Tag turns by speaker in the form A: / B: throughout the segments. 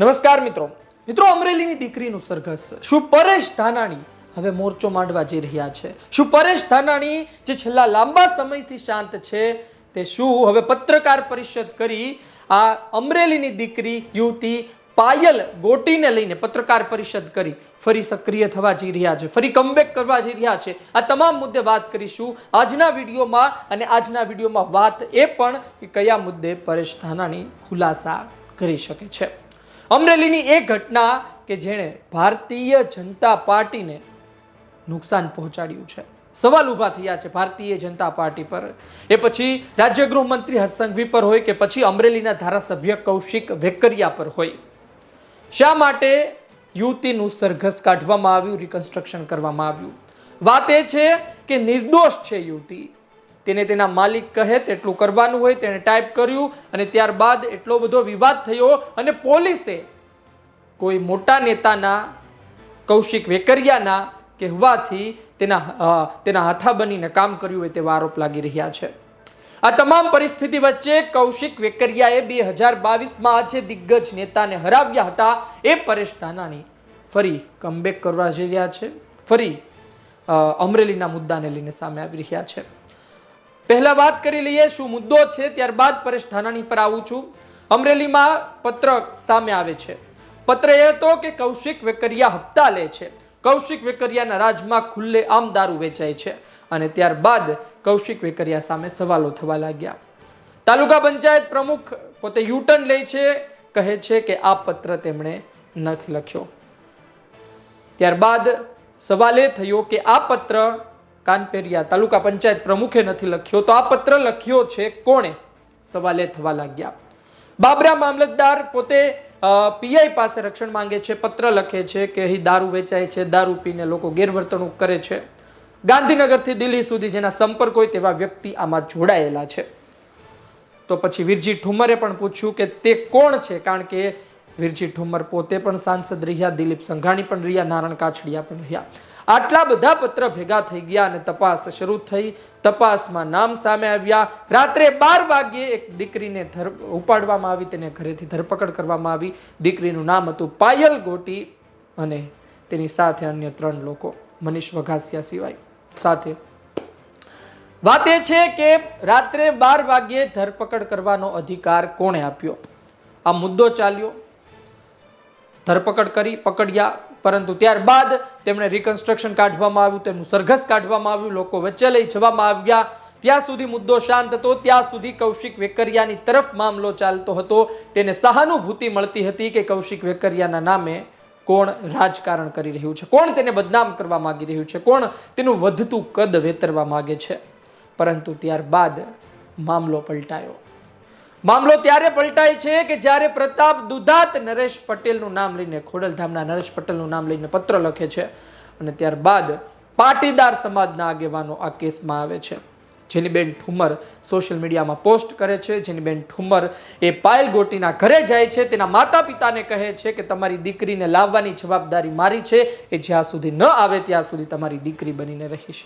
A: નમસ્કાર મિત્રો. મિત્રો, અમરેલીની દીકરીનું સરઘસ. શું પરેશ ધાનાણી હવે મોરચો માંડવા જઈ રહ્યા છે. શું પરેશ ધાનાણી જે છેલ્લા લાંબા સમયથી શાંત છે, તે શું હવે પત્રકાર પરિષદ કરી આ અમરેલીની દીકરી, યુવતી પાયલ ગોટીને લઈને પત્રકાર પરિષદ કરી. ફરી સક્રિય થવા જઈ રહ્યા છે. ફરી કમબેક કરવા જઈ રહ્યા છે. આ તમામ મુદ્દે વાત કરીશું. આજના વિડીયોમાં અને આજના વિડીયોમાં વાત એ પણ કે કયા મુદ્દે પરેશ ધાનાણી ખુલાસા કરી શકે છે. અમરેલીની એ ઘટના કે જેણે ભારતીય જનતા પાર્ટીને નુકસાન પહોંચાડ્યું છે. સવાલ ઊભા થયા છે ભારતીય જનતા પાર્ટી પર. એ પછી રાજ્ય ગૃહમંત્રી હરસંઘવી પર હોય કે પછી અમરેલીના ધારાસભ્ય કૌશિક વેકરિયા પર હોય. શા માટે યુવતીનું સરઘસ કાઢવામાં આવ્યું રિકન્સ્ટ્રક્શન કરવામાં આવ્યું? વાત એ છે કે નિર્દોષ છે યુવતી. તેને તેના માલિક કહે તેટલું કરવાનું હોય તેણે ટાઈપ કર્યું અને ત્યારબાદ એટલો બધો વિવાદ થયો અને પોલીસે કોઈ મોટા નેતાના, કૌશિક વેકરિયાના કહેવાથી તેના તેના હાથા બનીને કામ કર્યું હોય તેવા આરોપ લાગી રહ્યા છે. આ તમામ પરિસ્થિતિ વચ્ચે કૌશિક વેકરિયાએ બે હજાર બાવીસમાં આજે દિગ્ગજ નેતાને હરાવ્યા હતા. એ પરેશ ધાનાણી ફરી કમબેક કરવા જઈ રહ્યા છે. ફરી અમરેલીના મુદ્દાને લઈને સામે આવી રહ્યા છે. પહેલા વાત કરી લઈએ શું મુદ્દો છે, ત્યારબાદ પરેશ ધાનાણી પર આવું છું. અમરેલીમાં પત્ર સામે આવે છે. પત્ર એ હતો કે કૌશિક વેકરિયા હપ્તા લે છે. કૌશિક વેકરિયાના રાજમાં ખુલ્લે આમ દારૂ વેચાય છે અને ત્યારબાદ કૌશિક વેકરિયા સામે સવાલો થવા લાગ્યા. તાલુકા પંચાયત પ્રમુખ પોતે યુટર્ન લે છે, કહે છે કે આ પત્ર તેમણે નથી લખ્યો. ત્યારબાદ સવાલ એ થયો કે આ પત્ર કાનપેરિયા તાલુકા પંચાયત પ્રમુખે નથી લખ્યો. તો આ પત્ર લખ્યો છે કોણે? સવાલે થવા લાગ્યા. બાબરા મામલતદાર પોતે પીઆઈ પાસે રક્ષણ માંગે છે, પત્ર લખે છે કે અહીં દારૂ વેચાય છે, દારૂ પીને લોકો ગેરવર્તણૂક કરે છે. ગાંધીનગરથી દિલ્હી સુધી જેના સંપર્ક હોય તેવા વ્યક્તિ આમાં જોડાયેલા છે. તો પછી વિરજી ઠુમરે પણ પૂછ્યું કે તે કોણ છે? કારણ કે વિરજી ઠુમર પોતે પણ સાંસદ રહ્યા, દિલીપ સંઘાણી પણ રહ્યા નારણ કાછડિયા પણ રહ્યા. આટલા બધા પત્ર ભેગા થઈ ગયા અને તપાસ શરૂ થઈ. તપાસમાં નામ સામે આવ્યા. રાત્રે બાર વાગ્યે એક દીકરીને ધર ઉપાડવામાં આવી, તેને ઘરેથી ધરપકડ કરવામાં આવી. દીકરીનું નામ હતું પાયલ ગોટી અને તેની સાથે અન્ય ત્રણ લોકો, મનીષ વઘાસિયા સિવાય, સાથે. વાત એ છે કે રાત્રે બાર વાગ્યે ધરપકડ કરવાનો અધિકાર કોણે આપ્યો? આ મુદ્દો ચાલ્યો. ધરપકડ કરી, પકડ્યા. પરંતુ ત્યારબાદ તેમણે રિકન્સ્ટ્રક્શન કાઢવામાં આવ્યું, તેમનું સરઘસ કાઢવામાં આવ્યું, લોકો વચ્ચે લઈ જવામાં આવ્યા. ત્યાં સુધી મુદ્દો શાંત હતો, ત્યાં સુધી કૌશિક વેકરિયાની તરફ મામલો ચાલતો હતો. તેને સહાનુભૂતિ મળતી હતી કે કૌશિક વેકરિયાના નામે કોણ રાજકારણ કરી રહ્યું છે? કોણ તેને બદનામ કરવા માગી રહ્યું છે? કોણ તેનું વધતું કદ વેતરવા માગે છે? પરંતુ ત્યારબાદ મામલો પલટાયો. મામલો ત્યારે પલટાય છે કે જ્યારે પ્રતાપ દુધાત નરેશ પટેલનું નામ લઈને ખોડલધામના નરેશ પટેલનું નામ લઈને પત્ર લખે છે અને ત્યારબાદ પાટીદાર સમાજના આગેવાનો આ કેસમાં આવે છે. જેની બેન ઠુમર સોશિયલ મીડિયામાં પોસ્ટ કરે છે, જેની બેન ઠુમર એ પાયલ ગોટીના ઘરે જાય છે, તેના માતા પિતાને કહે છે કે તમારી દીકરીને લાવવાની જવાબદારી મારી છે, એ જ્યાં સુધી ન આવે ત્યાં સુધી તમારી દીકરી બનીને રહીશ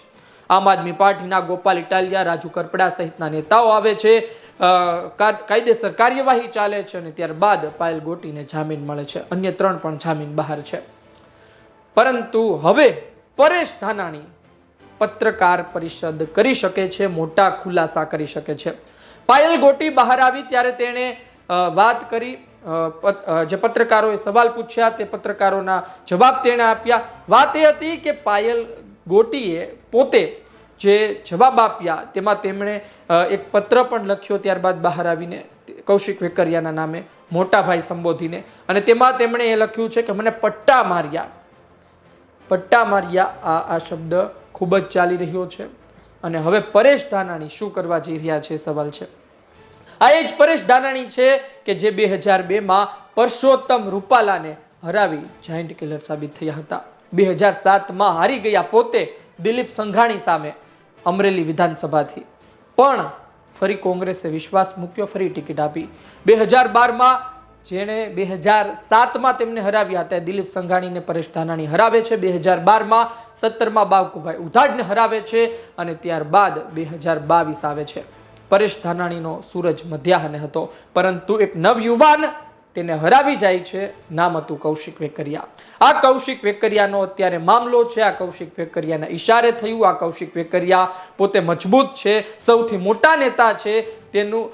A: આમ આદમી પાર્ટીના ગોપાલ ઇટાલિયા, રાજુ કરપડા સહિતના નેતાઓ આવે છે કાયદેસર કાર્યવાહી ચાલે છે અને ત્યારબાદ પાયલ ગોટીને જામીન મળે છે. અન્ય ત્રણ પણ જામીન બહાર છે. પરંતુ હવે પરેશ ધાનાણી પત્રકાર પરિષદ કરી શકે છે, મોટા ખુલાસા કરી શકે છે. પાયલ ગોટી બહાર આવી ત્યારે તેણે વાત કરી જે પત્રકારોએ સવાલ પૂછ્યા તે પત્રકારોના જવાબ તેણે આપ્યા. વાત એ હતી કે પાયલ ગોટીએ પોતે જે જવાબ આપ્યા તેમાં તેમણે એક પત્ર પણ લખ્યો ત્યારબાદ બહાર આવીને, કૌશિક વેકરિયાના નામે મોટા ભાઈ સંબોધીને. અને તેમાં તેમણે એ લખ્યું છે કે, મને પટ્ટા માર્યા. પટ્ટા માર્યા આ આ શબ્દ ખૂબ જ ચાલી રહ્યો છે. અને હવે પરેશ ધાનાણી શું કરવા જઈ રહ્યા છે, સવાલ છે. આ એ જ પરેશ ધાનાણી છે કે જે બે હજાર બેમાં પરસોત્તમ રૂપાલાને હરાવી જાયન્ટ કિલર સાબિત થયા હતા. બે હજાર સાતમાં હારી ગયા પોતે દિલીપ સંઘાણી સામે અમરેલી વિધાનસભાથી. પણ ફરી કોંગ્રેસે વિશ્વાસ મૂક્યો, ફરી ટિકિટ આપી. બે હજાર બારમાં જેણે બે હજાર સાતમાં તેમને હરાવ્યા હતા દિલીપ સંઘાણીને પરેશ ધાનાણી હરાવે છે. બે હજાર બારમાં સત્તરમાં બાવકુભાઈ ઉધાડને હરાવે છે અને ત્યારબાદ બે હજાર બાવીસ આવે છે. પરેશ ધાનાણીનો સૂરજ મધ્યાહને હતો. પરંતુ એક નવયુવાન તેને હરાવી જાય છે. નામ હતું કૌશિક વેકરિયા. આ કૌશિક વેકરિયાનો અત્યારે મામલો છે. આ કૌશિક વેકરિયાના ઈશારે થયું. આ કૌશિક વેકરિયા પોતે મજબૂત છે. સૌથી મોટા નેતા છે. તેનું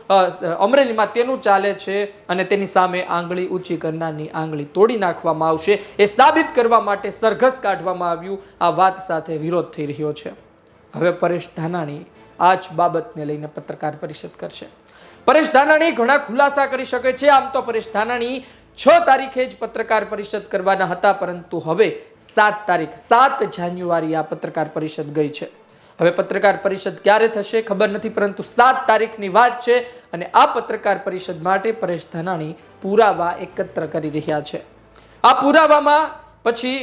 A: અમરેલીમાં તેનું ચાલે છે અને તેની સામે આંગળી ઊંચી કરનારની આંગળી તોડી નાખવામાં આવશે. એ સાબિત કરવા માટે સરઘસ કાઢવામાં આવ્યું. આ વાત સાથે વિરોધ થઈ રહ્યો છે. હવે પરેશ ધાનાણી આ જ બાબતને લઈને પત્રકાર પરિષદ કરશે. પરેશ ધાનાણી ઘણા ખુલાસા કરી શકે છે. આમ તો પરેશ ધાનાણી છ તારીખે જ પત્રકાર પરિષદ કરવાના હતા, પરંતુ હવે સાત તારીખ, સાત જાન્યુઆરી આ પત્રકાર પરિષદ ગઈ છે. હવે પત્રકાર પરિષદ ક્યારે થશે ખબર નથી, પરંતુ સાત તારીખની વાત છે અને આ પત્રકાર પરિષદ માટે પરેશ ધાનાણી પુરાવા એકત્ર કરી રહ્યા છે. આ પુરાવામાં પછી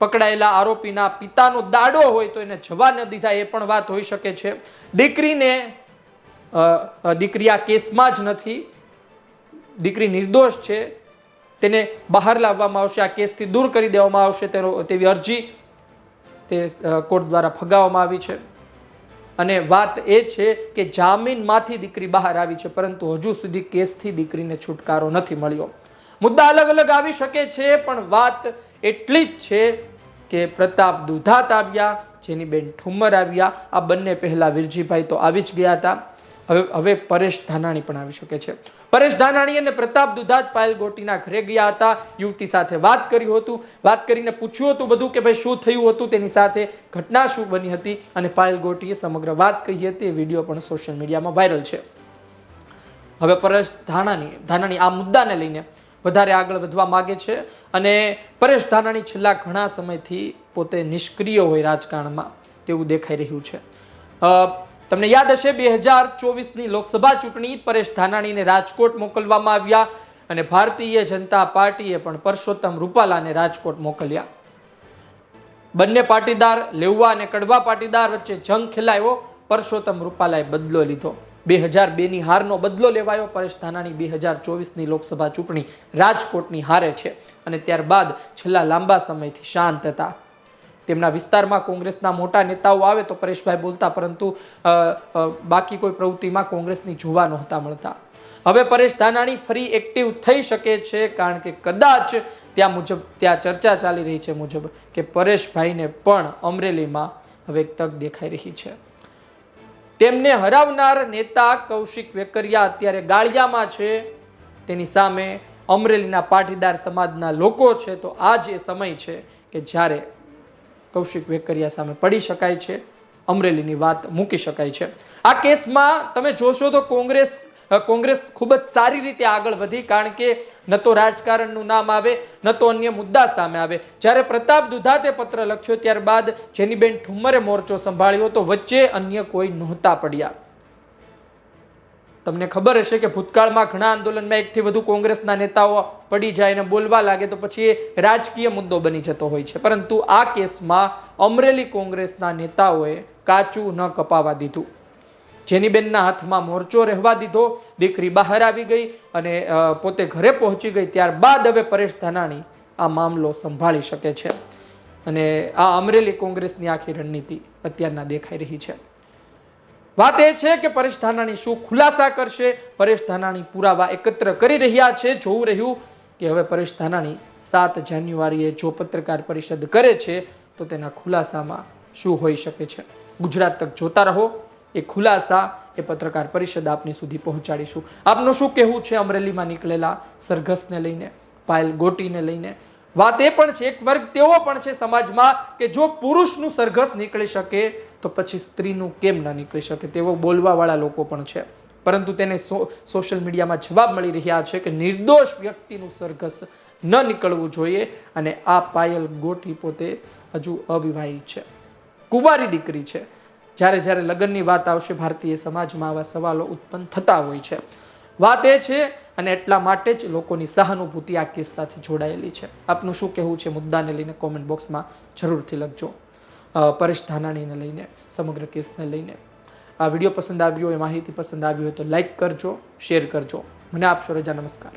A: પકડાયેલા આરોપીના પિતાનો દાડો હોય તો એને જવા ન દીધા એ પણ વાત હોઈ શકે છે. દીકરીને દીકરી આ કેસમાં જ નથી. દીકરી નિર્દોષ છે. તેને બહાર લાવવામાં આવશે, આ કેસથી દૂર કરી દેવામાં આવશે તેનો, તેવી અરજી તે કોર્ટ દ્વારા ફગાવવામાં આવી છે. અને વાત એ છે કે જામીનમાંથી દીકરી બહાર આવી છે, પરંતુ હજુ સુધી કેસથી દીકરીને છુટકારો નથી મળ્યો. મુદ્દા અલગ અલગ આવી શકે છે, પણ વાત એટલી જ છે કે પ્રતાપ દુધાત આવ્યા, જેની બેન ઠુમ્મર આવ્યા. આ બંને પહેલાં વીરજીભાઈ તો આવી જ ગયા હતા. હવે હવે પરેશ ધાનાણી પણ આવી શકે છે. પરેશ ધાનાણી અને પ્રતાપ દુધાત પાયલ ગોટીના ઘરે ગયા હતા. યુવતી સાથે વાત કર્યું હતું. વાત કરીને પૂછ્યું હતું બધું કે ભાઈ શું થયું હતું તેની સાથે. ઘટના શું બની હતી અને પાયલ ગોટીએ સમગ્ર વાત કહી હતી. એ વીડિયો પણ સોશિયલ મીડિયામાં વાયરલ છે. હવે પરેશ ધાનાણી ધાનાણી આ મુદ્દાને લઈને વધારે આગળ વધવા માગે છે અને પરેશ ધાનાણી છેલ્લા ઘણા સમયથી પોતે નિષ્ક્રિય હોય રાજકારણમાં તેવું દેખાઈ રહ્યું છે. તમને યાદ હશે, બે હજાર ચોવીસની લોકસભા ચૂંટણી પરેશ ધાનાણીને રાજકોટ મોકલવામાં આવ્યા અને ભારતીય જનતા પાર્ટીએ પણ પરસોત્તમ રૂપાલાને રાજકોટ મોકલ્યા. બંને પાટીદાર લેવવા અને કડવા પાટીદાર વચ્ચે જંગ ખેલાયો, પરસોત્તમ રૂપાલાએ બદલો લીધો. બે હજાર બેની હારનો બદલો લેવાયો, પરેશ ધાનાણી બે હજાર ચોવીસની લોકસભા ચૂંટણી રાજકોટની હારે છે અને ત્યારબાદ છેલ્લા લાંબા સમયથી શાંત હતા. તેમના વિસ્તારમાં કોંગ્રેસના મોટા નેતાઓ આવે તો પરેશભાઈ બોલતા, પરંતુ બાકી કોઈ પ્રવૃત્તિમાં કોંગ્રેસની જોવા નહોતા મળતા. હવે પરેશ ધાનાણી ફરી એક્ટિવ થઈ શકે છે, કારણ કે કદાચ ત્યાં મુજબ, ત્યાં ચર્ચા ચાલી રહી છે મુજબ કે પરેશભાઈને પણ અમરેલીમાં હવે તક દેખાઈ રહી છે. તેમને હરાવનાર નેતા કૌશિક વેકરિયા અત્યારે ગાળિયામાં છે. તેની સામે અમરેલીના પાટીદાર સમાજના લોકો છે, તો આ જ એ સમય છે કે જ્યારે કૌશિક વેકરિયા સામે પડી શકાય છે. અમરેલીની વાત મૂકી શકાય છે. આ કેસમાં તમે જોશો તો કોંગ્રેસ કોંગ્રેસ ખૂબ જ સારી રીતે આગળ વધી કારણ કે ન તો રાજકારણનું નામ આવે, ન તો અન્ય મુદ્દા સામે આવે. જ્યારે પ્રતાપ દુધાતે પત્ર લખ્યો ત્યારબાદ જેનીબેન ઠુમ્મરે મોરચો સંભાળ્યો તો વચ્ચે અન્ય કોઈ નહોતા પડ્યા. તમને ખબર હશે કે ભૂતકાળમાં ઘણા આંદોલનમાં એકથી વધુ કોંગ્રેસના નેતાઓ પડી જાય અને બોલવા લાગે તો પછી એ રાજકીય મુદ્દો બની જતો હોય છે. પરંતુ આ કેસમાં અમરેલી કોંગ્રેસના નેતાઓએ કાચું ન કપાવા દીધું. જેનીબેનના હાથમાં મોરચો રહેવા દીધો, દીકરી બહાર આવી ગઈ અને પોતે ઘરે પહોંચી ગઈ ત્યારબાદ હવે પરેશ ધાનાણી આ મામલો સંભાળી શકે છે. અને આ અમરેલી કોંગ્રેસની આખી રણનીતિ અત્યારના દેખાઈ રહી છે. વાત એ છે કે પરેશ ધાનાણી શું ખુલાસા કરશે? પરેશ ધાનાણી પુરાવા એકત્ર કરી રહ્યા છે. જોવું રહ્યું કે હવે પરેશ ધાનાણી સાત જાન્યુઆરીએ જો પત્રકાર પરિષદ કરે છે, તો તેના ખુલાસામાં શું હોઈ શકે છે? ગુજરાત તક જોતા રહો. એ ખુલાસા એ પત્રકાર પરિષદ આપની સુધી પહોંચાડીશું. આપનું શું કહેવું છે? અમરેલીમાં નીકળેલા સરઘસને લઈને, પાયલ ગોટીને લઈને. વાત એ પણ છે, એક વર્ગ તેવો પણ છે સમાજમાં કે જો પુરુષનું સરઘસ નીકળી શકે તો પછી સ્ત્રીનું કેમ ન નીકળી શકે તેવો બોલવાવાળા લોકો પણ છે. પરંતુ તેને સોશિયલ મીડિયામાં જવાબ મળી રહ્યા છે કે નિર્દોષ વ્યક્તિનું સરઘસ ન નીકળવું જોઈએ અને આ પાયલ ગોટી પોતે હજુ અવિવાહિત છે. કુંવારી દીકરી છે. જ્યારે જ્યારે લગ્નની વાત આવશે, ભારતીય સમાજમાં આવા સવાલો ઉત્પન્ન થતા હોય છે. વાત એ છે અને એટલા માટે જ લોકોની સહાનુભૂતિ આ કેસ સાથે જોડાયેલી છે. આપનું શું કહેવું છે મુદ્દાને લઈને કોમેન્ટ બોક્સમાં જરૂરથી લખજો. પરેશ ધાનાણીને લઈને, સમગ્ર કેસને લઈને. આ વીડિયો પસંદ આવ્યો હોય માહિતી પસંદ આવી હોય તો લાઈક કરજો, શેર કરજો. મને આપશો રજા, નમસ્કાર.